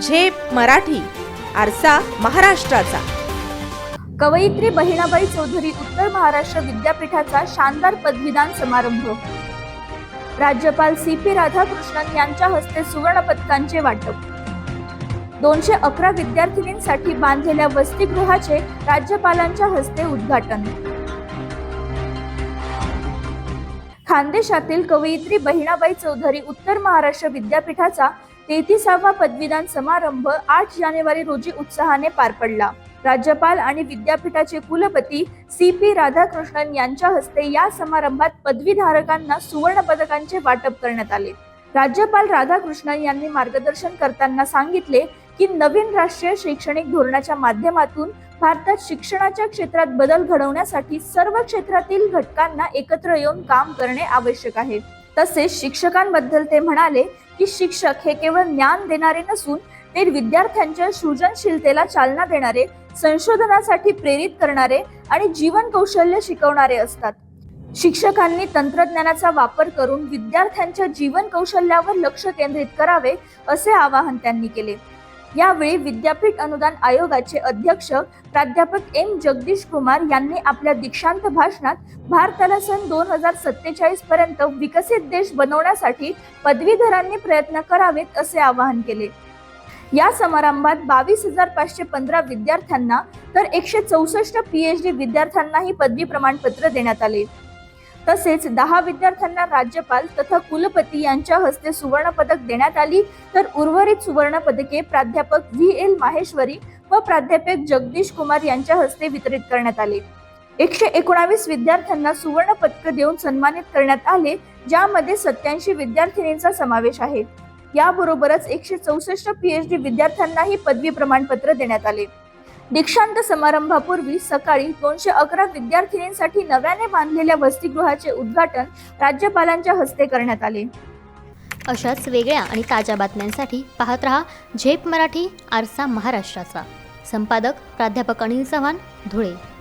झेप मराठी आरसा महाराष्ट्राचा. कवयित्री बहिणाबाई चौधरी उत्तर महाराष्ट्र विद्यापीठाचा शानदार पदवीदान समारंभ. राज्यपाल सी पी राधाकृष्णन यांच्या हस्ते सुवर्ण पदकांचे वाटप. दोनशे अकरा विद्यार्थिनींसाठी बांधलेल्या वसतिगृहाचे राज्यपालांच्या हस्ते उद्घाटन. खानदेशातील कवयित्री बहिणाबाई चौधरी उत्तर महाराष्ट्र विद्यापीठाचा तेहतीसावा पदवीदान समारंभ आठ जानेवारी रोजी उत्साहाने पार पडला. राज्यपाल आणि विद्यापीठाचे कुलपती सी पी राधाकृष्णन यांच्या हस्ते या समारंभात पदवीधारकांना सुवर्ण पदकांचे वाटप करण्यात आले. राज्यपाल राधाकृष्णन यांनी मार्गदर्शन करताना सांगितले की नवीन राष्ट्रीय शैक्षणिक धोरणाच्या माध्यमातून भारतात शिक्षणाच्या क्षेत्रात बदल घडवण्यासाठी सर्व क्षेत्रातील घटकांना एकत्र येऊन काम करणे आवश्यक आहे. तसेच शिक्षकांबद्दल ते म्हणाले की शिक्षक हे केवळ ज्ञान देणारे नसून ते विद्यार्थ्यांच्या सृजनशीलतेला चालना देणारे संशोधनासाठी प्रेरित करणारे आणि जीवन कौशल्य शिकवणारे असतात. शिक्षकांनी तंत्रज्ञानाचा वापर करून विद्यार्थ्यांच्या जीवन कौशल्यावर लक्ष केंद्रित करावे असे आवाहन त्यांनी केले. यावेळी विद्यापीठ अनुदान आयोगाचे अध्यक्ष प्राध्यापक एम. जगदीश कुमार यांनी आपल्या दीक्षांत भाषणात भारताला सन दोन हजार सत्तेचाळीस पर्यंत विकसित देश बनवण्यासाठी पदवीधरांनी प्रयत्न करावेत असे आवाहन केले. या समारंभात बावीस हजार पाचशे पंधरा विद्यार्थ्यांना तर एकशे चौसष्ट पीएचडी विद्यार्थ्यांनाही पदवी प्रमाणपत्र देण्यात आले. तसेच दहा विद्यार्थ्यांना राज्यपाल तथा कुलपती यांच्या हस्ते सुवर्ण पदक देण्यात आली. तर उर्वरित सुवर्ण पदके प्राध्यापक व्ही. एल. माहेश्वरी व प्राध्यापक जगदीश कुमार यांच्या हस्ते वितरित करण्यात आले. एकशे एकोणावीस विद्यार्थ्यांना सुवर्ण पदक देऊन सन्मानित करण्यात आले ज्यामध्ये सत्याऐंशी विद्यार्थिनींचा समावेश आहे. याबरोबरच एकशे चौसष्ट पीएचडी विद्यार्थ्यांनाही पदवी प्रमाणपत्र देण्यात आले. दीक्षांत समारंभापूर्वी सकाळी दोनशे अकरा विद्यार्थिनींसाठी नव्याने बांधलेल्या वसतिगृहाचे उद्घाटन राज्यपालांच्या हस्ते करण्यात आले. अशाच वेगळ्या आणि ताज्या बातम्यांसाठी पाहत रहा झेप मराठी आरसा महाराष्ट्राचा. संपादक प्राध्यापक अनिल चव्हाण धुळे.